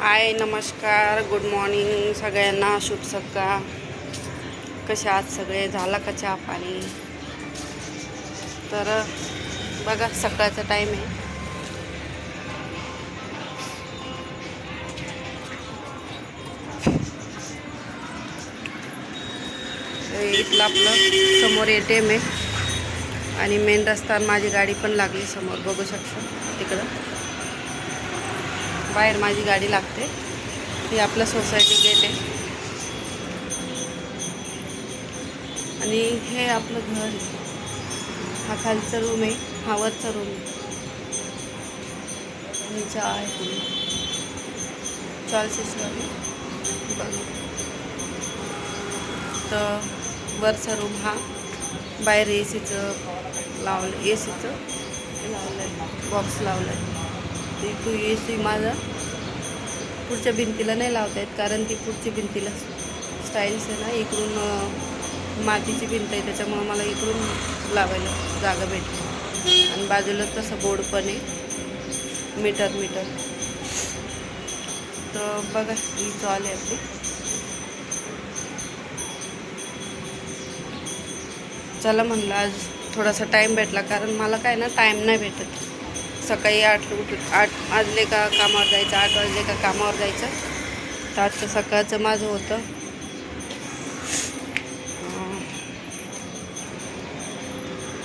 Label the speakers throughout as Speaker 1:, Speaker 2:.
Speaker 1: हाय नमस्कार good morning सगळ्यांना शुभ सकाळ. कसे आहात सगळे? झाला का चहा पाणी? तर बघा सकाळचा टाईम आहे. इथलं आपलं समोर ए टी एम आहे. आणि मेन रस्ता माझी गाडी पण लागली समोर बघू शकता तिकडं. बाहेर माझी गाडी लागते. ही आपलं सोसायटी गेट आहे आणि हे आपलं घर आहे. हा खालचा रूम आहे हा वरचा रूम आहे. आणि चहा आहे पूर्ण चालसेसवाली बघा. तर वरचा रूम हा. बाहेर ए सीचं लावलं ए सीचं लावलं आहे बॉक्स लावलं आहे ते तू ए सी माझं. पुढच्या भिंतीला नाही लावता येत कारण ती पुढची भिंतीला स्टाईल्स आहे ना इकडून मातीची भिंत आहे त्याच्यामुळं मला इकडून लावायला जागा भेटली. आणि बाजूलाच तसं बोर्ड पण आहे. मीटर मीटर तर बघा ही चॉल आहे आपली. चला म्हणलं आज थोडासा टाईम भेटला कारण मला काय ना टाईम नाही भेटत. सकाळी आठ उठ आठ वाजले का कामावर जायचं आठ वाजले का कामावर जायचं. तर आजचं सकाळचं माझं होतं.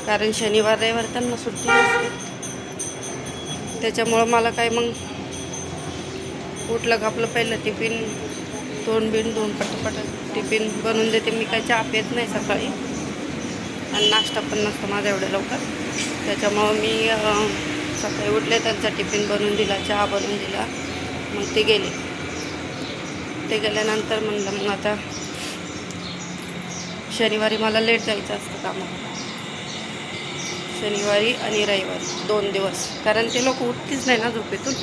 Speaker 1: कारण शनिवार रविवार त्यांना सुट्टी नसते. त्याच्यामुळं मला काय मग उठलं का आपलं पहिलं टिफिन दोन बिन दोन पटापट टिफिन बनवून देते. मी काय चहा पेत नाही सकाळी. आणि नाश्ता पण नसतो माझा एवढ्या लवकर. त्याच्यामुळं मी सकाळी उठले त्यांचा टिफिन बनवून दिला चहा बनवून दिला. मग ते गेले. ते गेल्यानंतर म्हणलं मग आता शनिवारी मला लेट जायचं असतं कामाला. शनिवारी आणि रविवारी दोन दिवस. कारण ते लोक उठतीच नाही ना झोपेतून.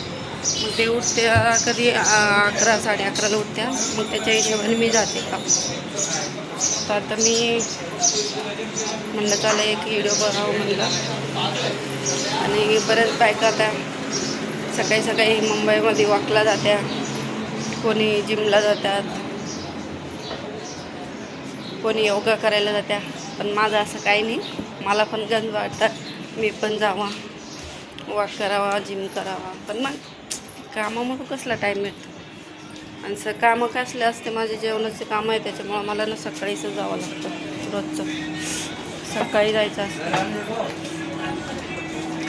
Speaker 1: मग ते उठत्या कधी अकरा साडे अकराला उठत्या. मग त्याच्या हिशोबाने मी जाते काम तर आता मी म्हणलं चालेल एक व्हिडिओ बघावं म्हणलं. आणि बऱ्याच बायका आता सकाळी सकाळी मुंबईमध्ये वॉकला जात्या. कोणी जिमला जातात. कोणी योगा करायला जात्या. पण माझं असं काही नाही. मला पण गंज वाटतं. मी पण जावा. वॉक करावा जिम करावा. पण मग कामामुळं कसला टाईम मिळतो? आणि स कामं कसले असते? माझे जेवणाचे कामं आहे त्याच्यामुळं मला ना सकाळीच जावं लागतं. रोजचं. सकाळी जायचं असतं.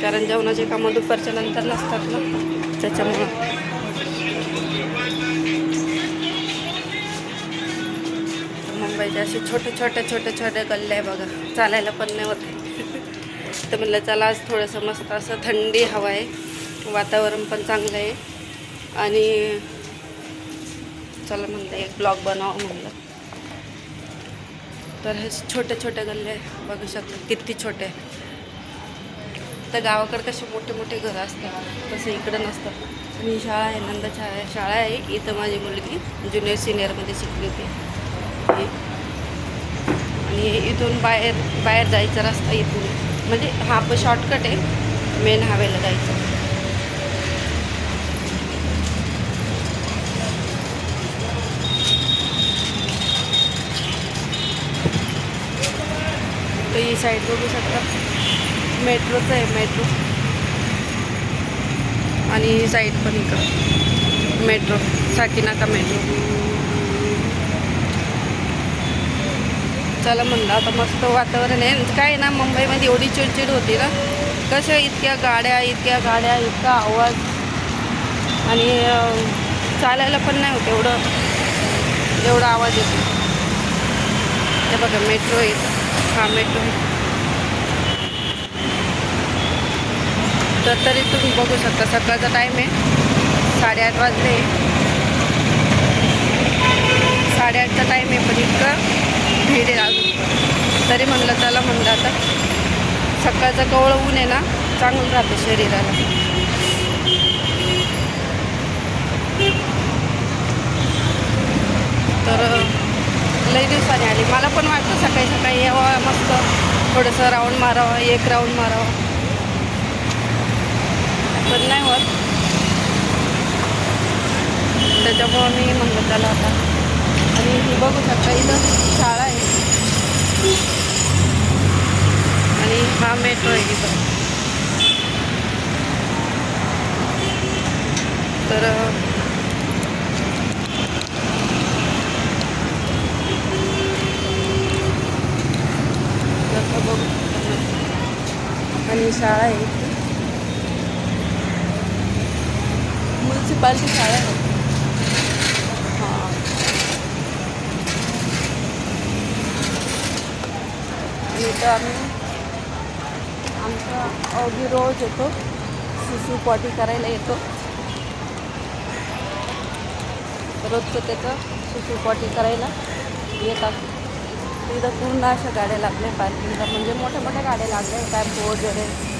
Speaker 1: कारण जेवणाचे कामं दुपारच्या नंतर नसतात ना त्याच्यामुळं. मुंबईचे असे छोटे छोटे छोटे छोटे गल्ले आहे बघा. चालायला पण नाही होत. तर म्हणलं चला आज थोडंसं मस्त असं थंडी हवा आहे. वातावरण पण चांगलं आहे. आणि चला म्हणलं एक ब्लॉग बनावं म्हणलं. तर हे छोटे छोटे गल्ले आहे बघू शकता किती छोटे तर गावाकडे कसे मोठे मोठे घरं असतात तसं इकडं नसतं. मी ही शाळा आहे नंदा शाळा शाळा आहे इथं माझी मुलगी ज्युनियर सिनियरमध्ये शिकली होती. आणि इथून बाहेर बाहेर जायचा रस्ता इथून. म्हणजे हा पण शॉर्टकट आहे मेन हावेला जायचं. तर ही साईड बघू शकता. मेट्रोचं आहे मेट्रो. आणि ही साईड पण इकडं. Metro Sakinaka metro. चला म्हणलं आता मस्त वातावरण आहे. काय ना मुंबईमध्ये एवढी चिडचिड होती ना. कसं इतक्या गाड्या इतक्या गाड्या इतका आवाज. आणि चालायला पण नाही होत एवढं. एवढा आवाज येतो. हे बघा मेट्रो येतं हा मेट्रो तर तरी तुम्ही बघू शकता सकाळचा टाईम आहे. साडेआठ वाजले. साडेआठचा टाईम आहे पण इतकं भीड आहे अजून. तरी म्हणलं चला म्हणलं आता. सकाळचं कवळं ऊन आहे ना चांगलं राहतं शरीराला. तर लई दिवसाने आली. मला पण वाटतं सकाळी सकाळी यावं मस्त. थोडंसं राऊंड मारावं एक राऊंड मारावं. पण नाही होत त्याच्यामुळं मी म्हणलं चला आता आणि ही बघू शकता इथं शाळा आहे आणि हा मेट्रो आहे इथं तर जसं बघू शकता आणि शाळा आहे इथे शाळा आहे. हां. इथं आम्ही आमचा अवधी रोज येतो. सुसू पॉटी करायला येतो. रोजचं त्याचं सुसू पॉटी करायला येतात. तिथं पूर्ण अशा गाड्या लागल्या पार्किंगला म्हणजे मोठ्या मोठ्या गाड्या लागल्या टॅम्पो वगैरे.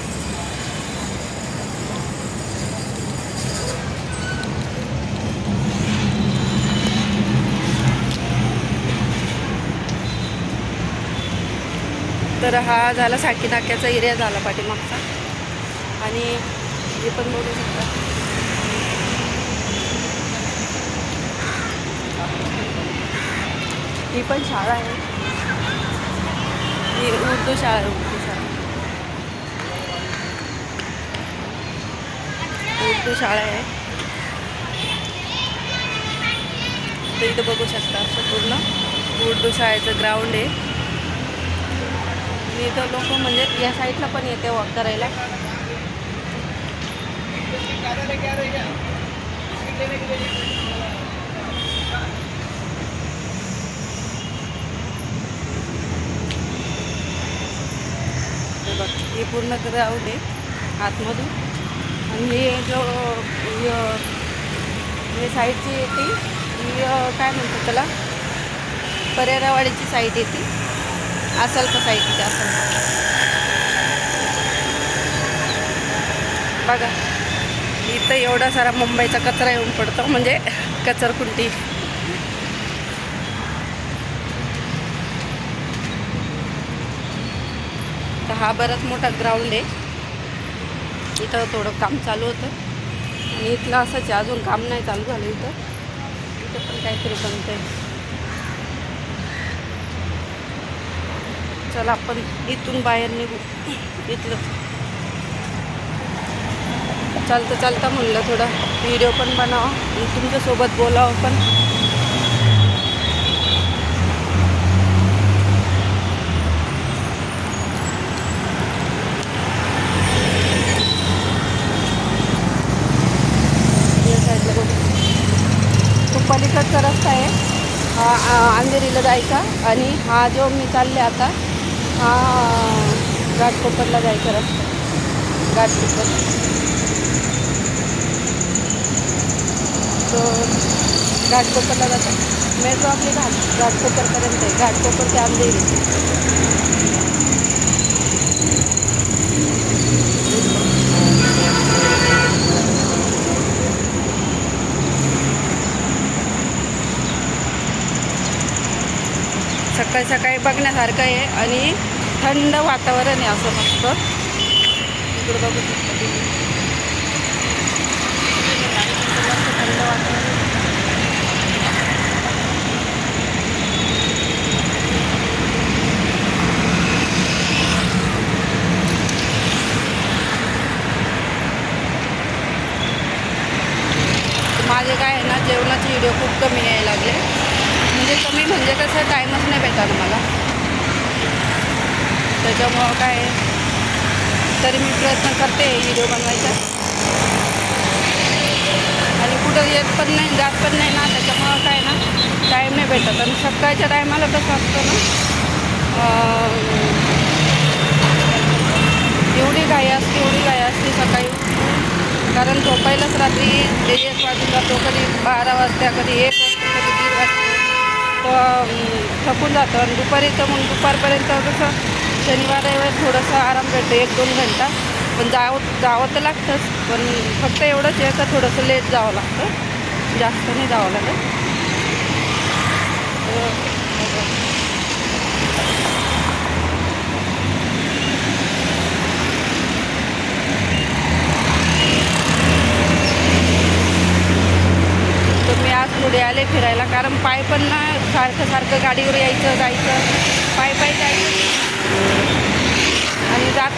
Speaker 1: तर हा झाला साठी नाक्याचा एरिया झाला पाठीमागचा. आणि हे पण बघू शकता. ही पण शाळा आहे. ही उर्दू शाळा आहे उर्दू शाळा. उर्दू शाळा आहे. तर इथं बघू शकता असं पूर्ण. उर्दू शाळेचं ग्राउंड आहे. आणि इथं लोक म्हणजे या साईडला पण येते वॉक करायला. बघ हे पूर्ण ग्राउंड आहे आतमधून. आणि हे जो य- हे साईडची येते ही काय म्हणतो त्याला? पर्यारावाडीची साईड येते असेल का आहे तिथे असेल बघा इथं एवढा सारा मुंबईचा कचरा येऊन पडतो म्हणजे कचरकुंटी तर हा बराच मोठा ग्राउंड आहे. इथं थोडं काम चालू होतं. आणि इथलं असंच आहे अजून काम नाही चालू झालं इथं. इथं पण काहीतरी बनतं आहे चला आपण इथून बाहेर निघू. इथलं. चालतं चालतं म्हणलं थोडं. व्हिडिओ पण बनावं तुमच्यासोबत बोलावं पण. पलीकडचा रस्ता आहे. हा अंधेरीला जायचा आणि हा जो मी चालले आता हा घाटकोपरला जायचा रस्ता. घाटकोपर. तो घाटकोपरला जातात मेट्रो आपली घाट घाटकोपरपर्यंत आहे. घाटकोपर ते अंधेरी सकाळी सकाळी बघण्यासारखं आहे आणि थंड वातावरण आहे असं मस्त. इकडे बघू शकतो तुम्ही. मस्त थंड वातावरण आहे. माझे काय आहे ना जेवणाचे व्हिडिओ खूप कमी यायला लागले म्हणजे कमी म्हणजे कसं टाईमच नाही भेटणार मला त्याच्यामुळं काय तरी मी प्रयत्न करते व्हिडिओ बनवायचा. आणि कुठं येत पण नाही जात पण नाही ना त्याच्यामुळं काय ना टाईम नाही भेटत. आणि सकाळच्या टायमाला कसं असतं ना एवढी घाई असते एवढी घाई असते सकाळी कारण झोपायलाच रात्री एक वाजून जातो कधी बारा वाजता कधी एक वाजता कधी दीड वाजता. थकून जातं. आणि दुपारी तर मग दुपारपर्यंत कसं शनिवार रविवार थोडंसं आराम भेटतो एक दोन घंटा. पण जावं जावं तर लागतंच. पण फक्त एवढंच आहे का थोडंसं लेट जावं लागतं. जास्त नाही जावं लागत. तुम्ही आज पुढे आले फिरायला. कारण पाय पण ना सारखं सारखं गाडीवर यायचं जायचं. पाय पाय जायचं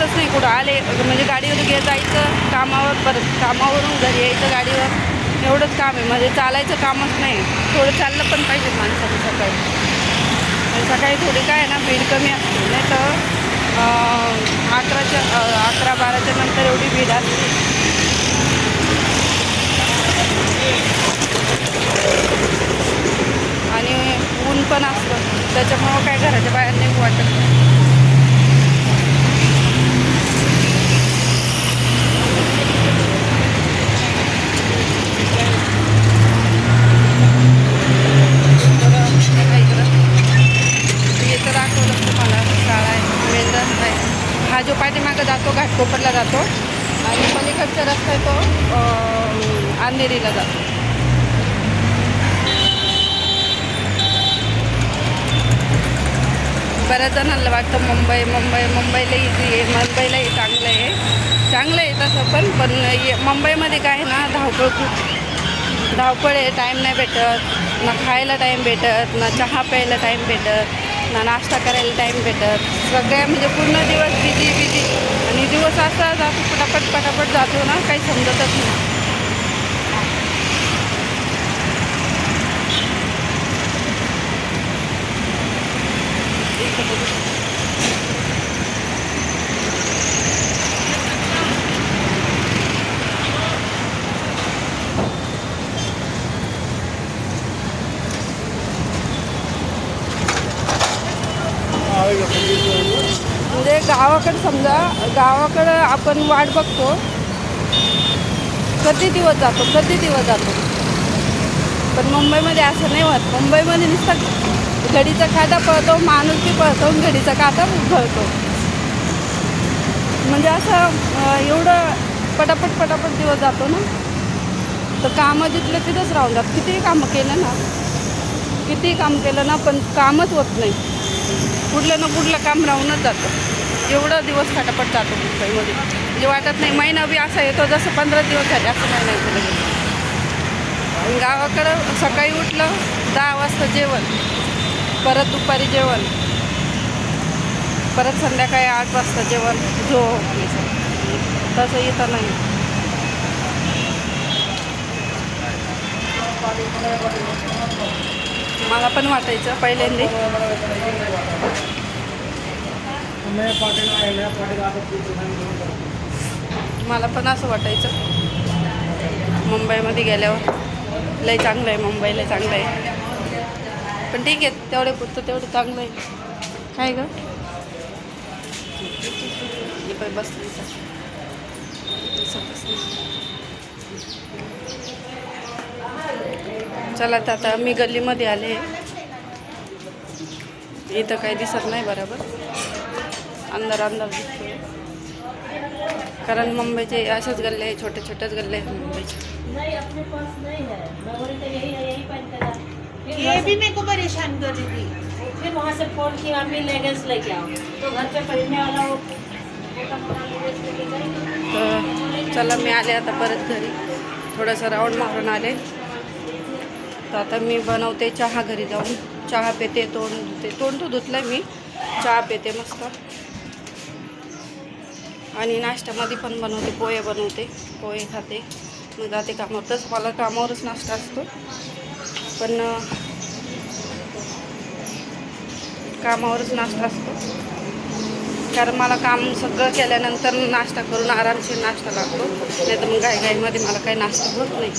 Speaker 1: जातच नाही कुठं आले म्हणजे गाडीवर घे जायचं कामावर परत कामावरून घरी यायचं गाडीवर एवढंच काम आहे. म्हणजे चालायचं कामच नाही. थोडं चाललं पण पाहिजे माणसाचं सकाळी. म्हणजे सकाळी थोडी काय आहे ना भीड कमी असते. नाही तर अकराच्या अकरा बाराच्या नंतर एवढी भीड असते. आणि ऊन पण असतं. त्याच्यामुळं काय घराच्या बाहेर नाही वाटत. तर बघा इकडं दाखवलं तुम्हाला शाळा आहे मेन आहे हा जो पाठीमागं जातो घाटकोपरला जातो आणि पलीकडचा रस्ता आहे तो अंधेरीला जातो बऱ्याच जणांना वाटतं मुंबई मुंबई मुंबईला इझी आहे मुंबईलाही चांगलं आहे चांगलं आहे तसं पण पण ये- मुंबईमध्ये काय आहे ना धावपळ खूप धावपळ आहे टाईम नाही भेटत. ना खायला टाईम भेटत ना चहा प्यायला टाईम भेटत ना नाश्ता करायला टाईम भेटत. सगळ्या म्हणजे पूर्ण दिवस बिझी बिझी आणि दिवस असा जातो पटापट पटापट जातो ना काही समजतच नाही इकडं बघू. म्हणजे गावाकडं समजा गावाकडं आपण वाट बघतो कधी दिवस जातो कधी दिवस जातो. पण मुंबईमध्ये असं नाही होत. मुंबईमध्ये नुसतं घडीचा काटा पळतो माणूस बी पळतो घडीचा काटा पळतो म्हणजे असं एवढं पटापट पटापट दिवस जातो ना. तर कामं जिथलं तिथंच राहून जात कितीही कामं केलं ना कितीही काम केलं ना पण कामच होत नाही. कुठलं ना कुठलं काम राहूनच जातं. एवढं दिवस फटाफट जातो मुंबईमध्ये म्हणजे वाटत नाही महिना बी असा येतो जसं पंधरा दिवस झाले असं काही नाही केलं गावाकडं सकाळी उठलं दहा वाजता जेवण परत दुपारी जेवण परत संध्याकाळी आठ वाजता जेवण जो तसं येतं नाही. मला पण वाटायचं पहिल्यांदा. मला पण असं वाटायचं. मुंबईमध्ये गेल्यावर. लय चांगलं आहे मुंबई लय चांगलं आहे. पण ठीक आहे तेवढे पुरतं तेवढं चांगलं आहे. काय ग. पण बसली चला तर आता मी गल्लीमध्ये आले. इथं काही दिसत नाही बरोबर. अंदर अंदर कारण मुंबईचे असेच गल्ले आहे छोटे छोटेच गल्ले आहेत मुंबईचे
Speaker 2: नहीं अपने पास नहीं है। मैं बोली तो यही है यही पहन के जा। फिर
Speaker 3: ये भी मेरे को परेशान कर रही थी।
Speaker 2: फिर वहाँ से फोन किया लेके आओ तो घर पे पहनने वाला वो
Speaker 1: तर चला मी आले आता परत घरी। थोडंसं राऊंड मारून आले। तर आता मी बनवते चहा घरी जाऊन. चहा पेते तोंड धुते. तोंड तर धुतलं मी. चहा पेते मस्त. आणि नाश्त्यामध्ये पण बनवते पोहे बनवते पोहे खाते मग जाते कामावर. तसं मला कामावरच नाश्ता असतो. पण कामावरच नाश्ता असतो. कारण मला काम सगळं केल्यानंतर नाश्ता करून आरामशीर नाश्ता लागतो. नाही तर मग घाईघाईमध्ये मला काही नाश्ता होत नाही.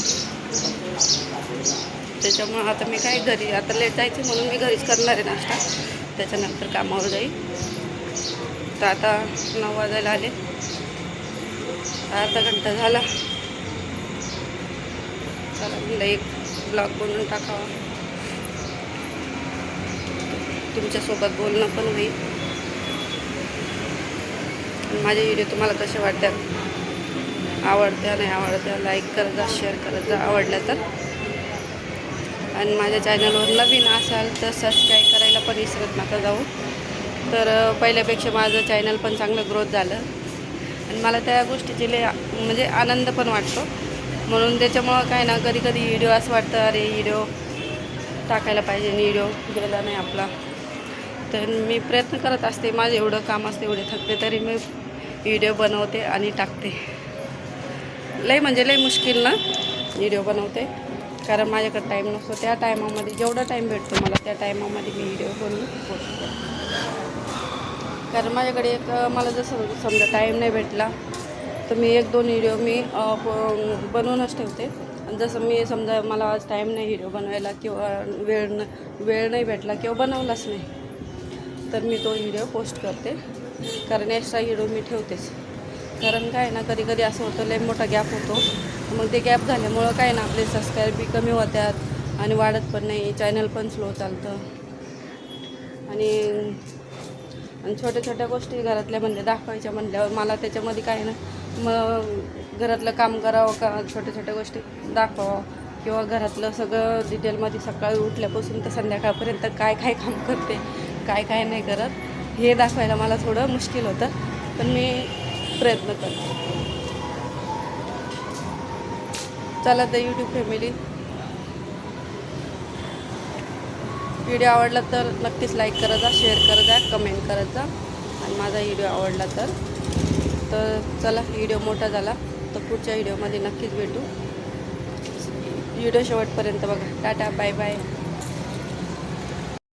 Speaker 1: त्याच्यामुळं आता मी काय घरी आता लेट जायचे म्हणून मी घरीच करणार आहे नाश्ता. त्याच्यानंतर कामावर जाईल. तर आता नऊ वाजायला आले. अर्धा घंटा झाला. चला म्हणलं एक ब्लॉग बनवून टाकावा. तुमच्यासोबत बोलणं पण होईल. आणि माझे व्हिडिओ तुम्हाला कसे वाटतात? आवडत्या नाही आवडत्या लाईक करत जा शेअर करत जा आवडल्या तर. आणि माझ्या चॅनलवर नवीन असाल तर सबस्क्राईब करायला पण विसरत नका जाऊ. तर पहिल्यापेक्षा माझं चॅनल पण चांगलं ग्रोथ झालं. मला त्या गोष्टीचे लय म्हणजे आनंद पण वाटतो. म्हणून त्याच्यामुळं काय ना कधी कधी व्हिडिओ असं वाटतं अरे व्हिडिओ टाकायला पाहिजे व्हिडिओ गेला नाही आपला. तर मी प्रयत्न करत असते माझं एवढं काम असते एवढे थकते तरी मी व्हिडिओ बनवते आणि टाकते. लय म्हणजे लय मुश्किल ना व्हिडिओ बनवते. कारण माझ्याकडे टाईम नसतो. त्या टायमामध्ये जेवढा टाईम भेटतो मला त्या टायमामध्ये मी व्हिडिओ बनवून पोस्ट करते. कारण माझ्याकडे एक मला जसं समजा टाईम नाही भेटला तर मी एक दोन व्हिडिओ मी बनवूनच ठेवते. आणि जसं मी समजा मला आज टाईम नाही हिरो बनवायला किंवा वेळ न वेळ नाही भेटला किंवा बनवलाच नाही तर मी तो व्हिडिओ पोस्ट करते. कारण एक्स्ट्रा हिरो मी ठेवतेच. कारण काय ना कधी कधी असं होतं लय मोठा गॅप होतो. मग ते गॅप झाल्यामुळं काय ना आपले सबस्क्राईब बी कमी होतात आणि वाढत पण नाही चॅनल पण स्लो चालतं. आणि आणि छोट्या छोट्या गोष्टी घरातल्या म्हणजे दाखवायच्या म्हणल्यावर मला त्याच्यामध्ये काय ना मग घरातलं काम करावं का? छोट्या छोट्या गोष्टी दाखवावं. किंवा घरातलं सगळं डिटेलमध्ये सकाळी उठल्यापासून तर संध्याकाळपर्यंत काय काय काम करते काय काय नाही करत हे दाखवायला मला थोडं मुश्किल होतं. पण मी प्रयत्न करते. चला तर यूट्यूब फॅमिली व्हिडिओ आवडला तर नक्कीच लाईक करत जा शेअर करत जा कमेंट करत जा. आणि माझा व्हिडिओ आवडला तर तर चला व्हिडिओ मोठा झाला तर पुढच्या व्हिडिओमध्ये नक्कीच भेटू. व्हिडिओ शेवटपर्यंत बघा. Tata bye bye